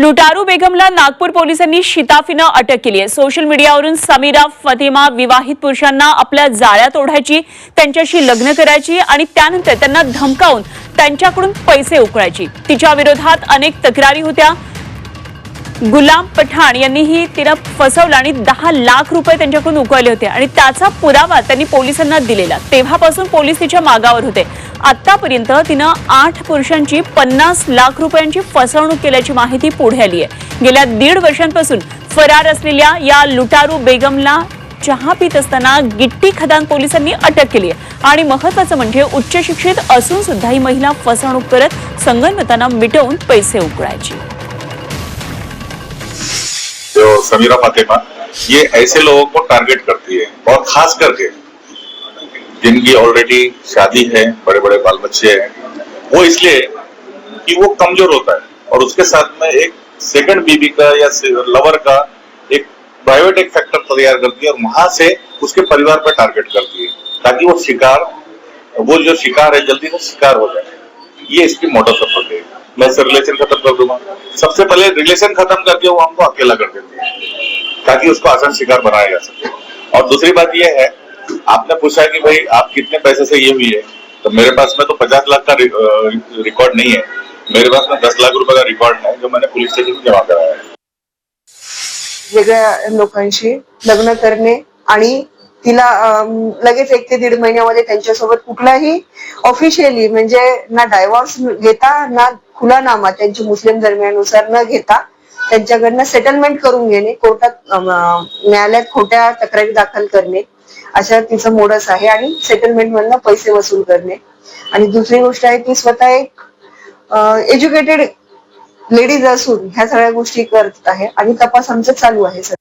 लुटारू बेगमला नागपूर पोलिसांनी शिताफीनं अटक केली आहे. सोशल मीडियावरून समीरा फतिमा विवाहित पुरुषांना आपल्या जाळ्यात ओढायची त्यांच्याशी लग्न करायची आणि त्यानंतर त्यांना धमकावून त्यांच्याकडून पैसे उकळायची. तिच्या विरोधात अनेक तक्रारी होत्या. गुलाम पठाण यांनीही तिला फसवलं आणि दहा लाख रुपये त्यांच्याकडून उकळले होते आणि त्याचा पुरावा त्यांनी पोलिसांना दिलेला. तेव्हापासून पोलीस तिच्या मागावर होते. आतापर्यंत तिनं आठ पुरुषांची पन्नास लाख रुपयांची फसवणूक केल्याची माहिती पुढे आली आहे गेल्या दीड वर्षांपासून फरार असलेल्या या लुटारू बेगमला चहा पित असताना गिट्टी खदान पोलिसांनी अटक केली आहे आणि महत्वाचं म्हणजे उच्च शिक्षित असून सुद्धा ही महिला फसवणूक करत संगणमतांना मिटवून पैसे उकळायची. समीरा फातिमा ये ऐसे लोगों को टारगेट करती है और खास करके जिनकी ऑलरेडी शादी है बड़े बड़े बाल बच्चे हैं, वो इसलिए कि वो कमज़ोर होता है। और उसके साथ में एक सेकंड बीबी का या लवर का एक प्राइवेट एक फैक्टर तैयार करती है और वहाँ से उसके परिवार पर टारगेट करती है ताकि वो शिकार, वो जो शिकार है, जल्दी से शिकार हो जाए। ये इसकी मोटर सफ़र है। मैं इससे रिलेशन खत्म कर दूँगा। सबसे पहले रिलेशन खत्म करके वो हमको अकेला कर देती है, ताकि उसको आसान शिकार बनाया जा सके। और दूसरी बात यह है आपने पूछा कि भाई आप कितने पैसे से ये हुई है? तो मेरे पास में तो पचास लाख का रिकॉर्ड नहीं है। मेरे पास में दस लाख रुपए का रिकॉर्ड है जो मैंने पुलिस स्टेशन में जमा कराया है। वेगळ्या लोकांशी लग्न करणे आणि तिला लगेच एक ते दीड महिन्यामध्ये त्यांच्यासोबत कुठलाही ऑफिशियली म्हणजे ना डायव्हॉर्स घेता ना खुलानामा त्यांची मुस्लिम धर्मियानुसार न घेता त्यांच्याकडनं सेटलमेंट करून घेणे कोर्टात न्यायालयात खोट्या तक्रारी दाखल करणे अशा तिचं मोडस आहे. आणि सेटलमेंट मधनं पैसे वसूल करणे. आणि दुसरी गोष्ट आहे की स्वतः एक एज्युकेटेड लेडीज असून ह्या सगळ्या गोष्टी करत आहे. आणि तपास आमचा चालू आहे सर